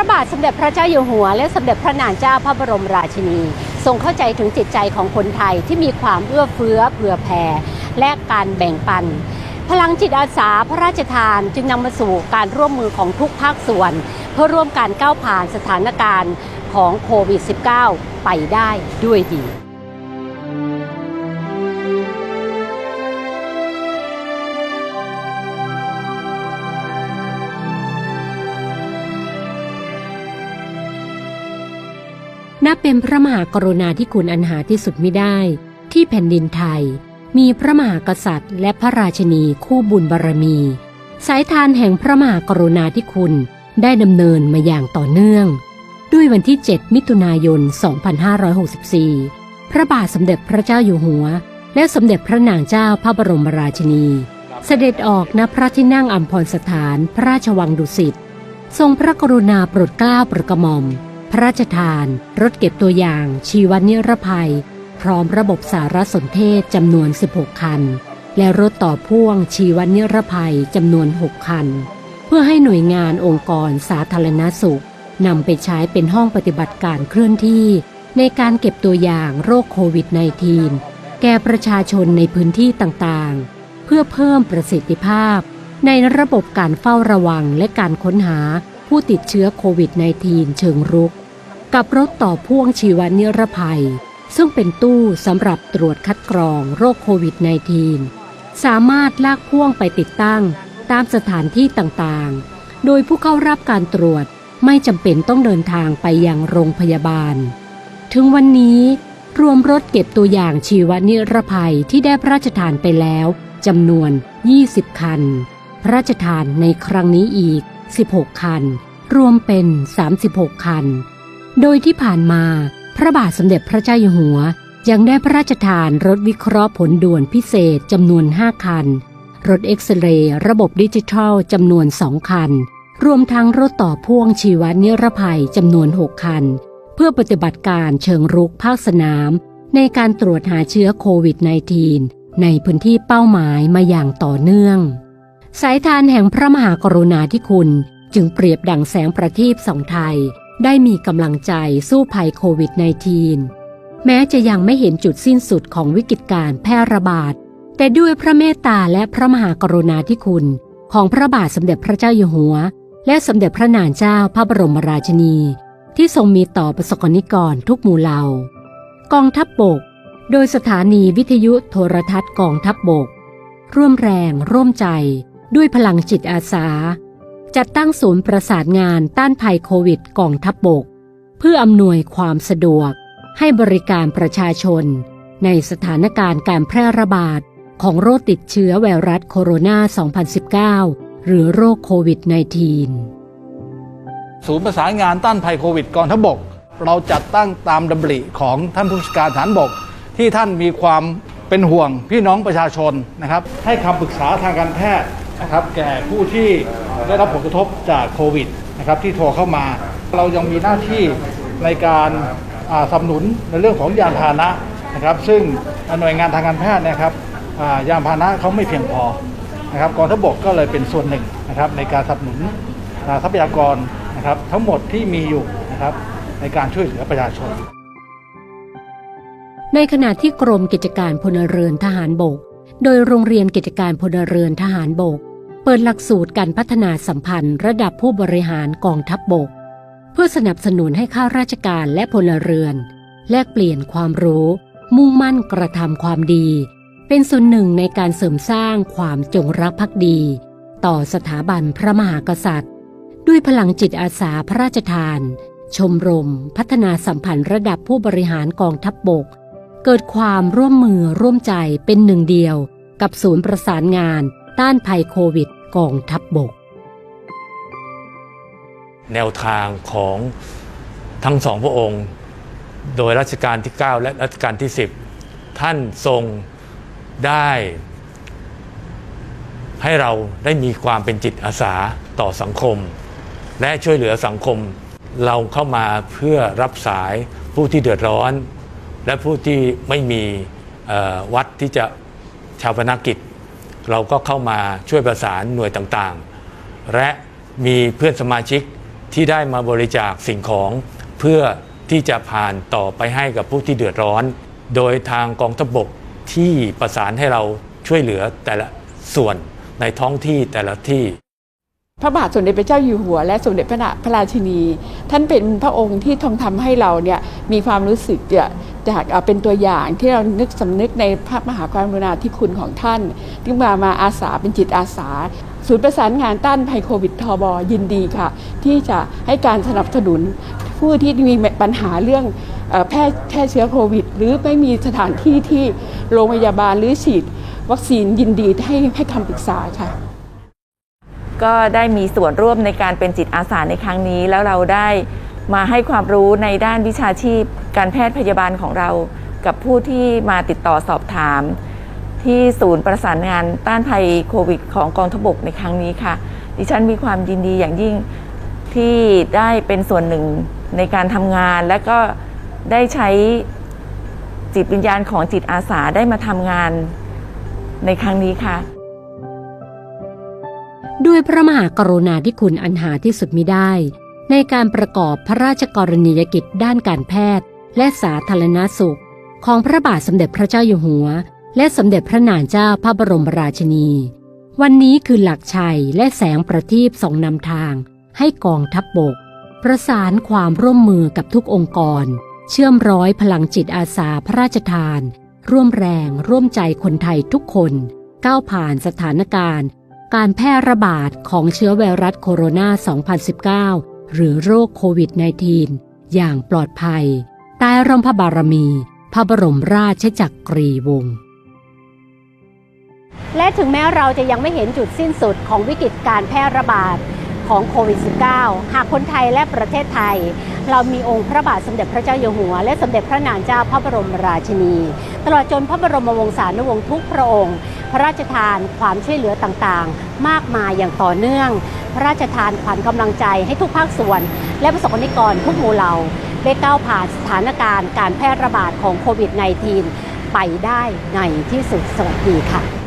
ระบาทสมเด็จพระเจ้าอยู่หัว และสมเด็จพระนางเจ้าพระบรมราชินี ทรงเข้าใจถึงจิตใจของคนไทยที่มีความเอื้อเฟื้อเผื่อแผ่และการแบ่งปัน พลังจิตอาสาพระราชทานจึงนำมาสู่การร่วมมือของทุกภาคส่วน เพื่อร่วมการก้าวผ่านสถานการณ์ของโควิด -19 ไปได้ด้วยดี นับเป็นพระมหากรุณาธิคุณอันหาที่สุดไม่ได้ ที่แผ่นดินไทย มีพระมหากษัตริย์ และพระราชินีคู่บุญบารมี สายทานแห่งพระมหากรุณาธิคุณได้ดำเนินมาอย่างต่อเนื่อง ด้วยวันที่ 7 มิถุนายน 2564 พระบาทสมเด็จพระเจ้าอยู่หัว และสมเด็จพระนางเจ้าพระบรมราชินี เสด็จออกณพระที่นั่งอัมพรสถานพระราชวังดุสิตทรงพระกรุณาโปรดเกล้าโปรดกระหม่อม พระราชทาน รถเก็บตัวอย่างชีวนิรภัย พร้อมระบบสารสนเทศจำนวน 16 คัน และรถต่อพ่วงชีวนิรภัยจำนวน 6 คัน เพื่อให้หน่วยงานองค์กรสาธารณสุขนำไปใช้เป็นห้องปฏิบัติการเคลื่อนที่ ในการเก็บตัวอย่างโรคโควิด -19 แก่ประชาชนในพื้นที่ต่างๆ เพื่อเพิ่มประสิทธิภาพ ในระบบการเฝ้าระวังและการค้นหาผู้ติดเชื้อโควิด -19 เชิงรุก กับรถต่อพ่วงชีวนิรภัย ซึ่งเป็นตู้สำหรับตรวจคัดกรองโรคโควิด -19 สามารถลากพ่วงไปติดตั้งตามสถานที่ต่างๆ โดยผู้เข้ารับการตรวจไม่จำเป็นต้องเดินทางไปยังโรงพยาบาล ถึงวันนี้รวมรถเก็บตัวอย่างชีวนิรภัยที่ได้พระราชทานไปแล้วจำนวน 20 คัน พระราชทานในครั้งนี้อีก 16 คัน รวมเป็น 36 คัน โดยที่ผ่านมา พระบาทสมเด็จพระเจ้าอยู่หัว ยังได้พระราชทานรถวิเคราะห์ผลด่วนพิเศษจำนวน 5 คัน รถเอ็กซเรย์ระบบดิจิทัลจำนวน 2 คัน รวมทั้งรถต่อพ่วงชีวนิรภัยจำนวน 6 คัน เพื่อปฏิบัติการเชิงรุกภาคสนาม ในการตรวจหาเชื้อโควิด -19 ในพื้นที่เป้าหมายมาอย่างต่อเนื่อง สายทานแห่งพระมหากรุณาธิคุณจึงเปรียบดั่งแสงประทีปสองไทย ได้มีกำลังใจสู้ภัยโควิด -19 แม้จะยังไม่เห็นจุดสิ้นสุดของวิกฤตการแพร่ระบาด แต่ด้วยพระเมตตาและพระมหากรุณาธิคุณ ของพระบาทสมเด็จพระเจ้าอยู่หัว และสมเด็จพระนางเจ้าพระบรมราชินี ที่ทรงมีต่อประสบกนิกรทุกหมู่เหล่ากองทัพบบก โดยสถานีวิทยุโทรทัศน์กองทัพบบก ร่วมแรงร่วมใจด้วยพลังจิตอาสา จัดตั้งศูนย์ประสานงานต้านภัยโควิดกองทัพบบก เพื่ออำนวยความสะดวก ให้บริการประชาชน ในสถานการณ์การแพร่ระบาด ของโรคติดเชื้อไวรัสโคโรนา 2019 หรือโรคโควิด -19 ศูนย์ประสานงานต้านภัยโควิดกองทัพบกเราจัดตั้งตามดำริของท่านผู้ชการฐานบก ที่ท่านมีความเป็นห่วงพี่น้องประชาชนนะครับ ให้คำปรึกษาทางการแพทย์นะครับ แก่ผู้ที่ ได้รับผลกระทบจากโควิดนะครับที่โทรเข้ามา เรายังมีหน้าที่ในการสนับสนุนในเรื่องของยานพาหนะนะครับ ซึ่งหน่วยงานทางการแพทย์นะครับยานพาหนะเขาไม่เพียงพอนะครับกองทัพบกก็เลยเป็นส่วนหนึ่งนะครับในการสนับสนุนทรัพยากรนะครับทั้งหมดที่มีอยู่นะครับในการช่วยเหลือประชาชน ในขณะที่กรมกิจการพลเรือนทหารบก โดยโรงเรียนกิจการพลเรือนทหารบก เปิดหลักสูตรการพัฒนาสัมพันธ์ระดับผู้บริหารกองทัพบบก เพื่อสนับสนุนให้ข้าราชการและพลเรือน แลกเปลี่ยนความรู้ มุ่งมั่นกระทำความดี เป็นส่วนหนึ่งในการเสริมสร้างความจงรักภักดี ต่อสถาบันพระมหากษัตริย์ ด้วยพลังจิตอาสาพระราชทาน ชมรม พัฒนาสัมพันธ์ระดับผู้บริหารกองทัพบบก เกิดความร่วมมือร่วมใจเป็นหนึ่งเดียว กับศูนย์ประสานงาน ต้านภัยโควิดกองทัพบบก แนวทางของทั้งสองพระองค์ โดยรัชกาลที่ 9 และรัชกาลที่ 10 ท่านทรงได้ ให้เราได้มีความเป็นจิตอาสาต่อสังคม และช่วยเหลือสังคมเราเข้ามาเพื่อรับสายผู้ที่เดือดร้อน และผู้ที่ไม่มีวัดที่จะชาวพนักกิจ เราก็เข้ามาช่วยประสานหน่วยต่างๆ และมีเพื่อนสมาชิกที่ได้มาบริจาคสิ่งของเพื่อที่จะผ่านต่อไปให้กับผู้ที่เดือดร้อน โดยทางกองทัพบกที่ประสานให้เราช่วยเหลือแต่ละส่วนในท้องที่แต่ละที่ พระบาทสมเด็จพระเจ้าอยู่หัว และสมเด็จพระนพระราชินี ท่านเป็นพระองค์ที่ทรงทำให้เราเนี่ยมีความรู้สึกจะ จากเป็นตัวอย่างที่เรานึกสำนึกในพระมหากรุณาธิคุณของท่านที่มามาอาสาเป็นจิตอาสา ศูนย์ประสานงานต้านภัยโควิดทบยินดีค่ะ ที่จะให้การสนับสนุนผู้ที่มีปัญหาเรื่องอแพร่แพร่เชื้อโควิด หรือไม่มีสถานที่ที่โรงพยาบาลหรือฉีด วัคซีนยินดีให้ให้คำปรึกษาค่ะ ก็ได้มีส่วนร่วมในการเป็นจิตอาสาในครั้งนี้แล้วเราได้ มาให้ความรู้ในด้านวิชาชีพ การแพทย์พยาบาลของเรา กับผู้ที่มาติดต่อสอบถาม ที่ศูนย์ประสานงานต้านภัยโควิด ของกองทบกในครั้งนี้ค่ะ ดิฉันมีความยินดีอย่างยิ่งที่ได้เป็นส่วนหนึ่งในการทำงาน และก็ได้ใช้จิตวิญญาณของจิตอาสาได้มาทำงานในครั้งนี้ค่ะด้วยพระมหากรุณาธิคุณอันหาที่สุดมิได้ ในการประกอบพระราชกรณียกิจด้านการแพทย์ และสาธารณสุข ของพระบาทสมเด็จพระเจ้าอยู่หัว และสมเด็จพระนางเจ้าพระบรมราชินี วันนี้คือหลักชัยและแสงประทีปส่องนำทาง ให้กองทัพบบก ประสานความร่วมมือกับทุกองค์กร เชื่อมร้อยพลังจิตอาสาพระราชทาน ร่วมแรงร่วมใจคนไทยทุกคนก้าวผ่านสถานการณ์ การแพร่ระบาดของเชื้อไวรัสโคโรนา 2019 หรือโรคโควิด -19 อย่างปลอดภัย ใต้ร่มพระบารมี พระบรมราชจักรีวงศ์และถึงแม้เราจะยังไม่เห็นจุดสิ้นสุดของวิกฤตการแพร่ระบาด ของโควิด -19 หากคนไทยและประเทศไทย เรามีองค์พระบาทสมเด็จพระเจ้าอยู่หัว และสมเด็จพระนางเจ้าพระบรมราชินี ตลอดจนพระบรมวงศานุวงศ์ทุกพระองค์ พระราชทานความช่วยเหลือต่างๆ มากมายอย่างต่อเนื่อง พระราชทานขวัญกำลังใจให้ทุกภาคส่วน และประสบกรณิกรทุกหมู่เหล่าได้ก้าวผ่านสถานการณ์การแพร่ระบาดของโควิด -19 ไปได้ในที่สุดสวัสดีค่ะ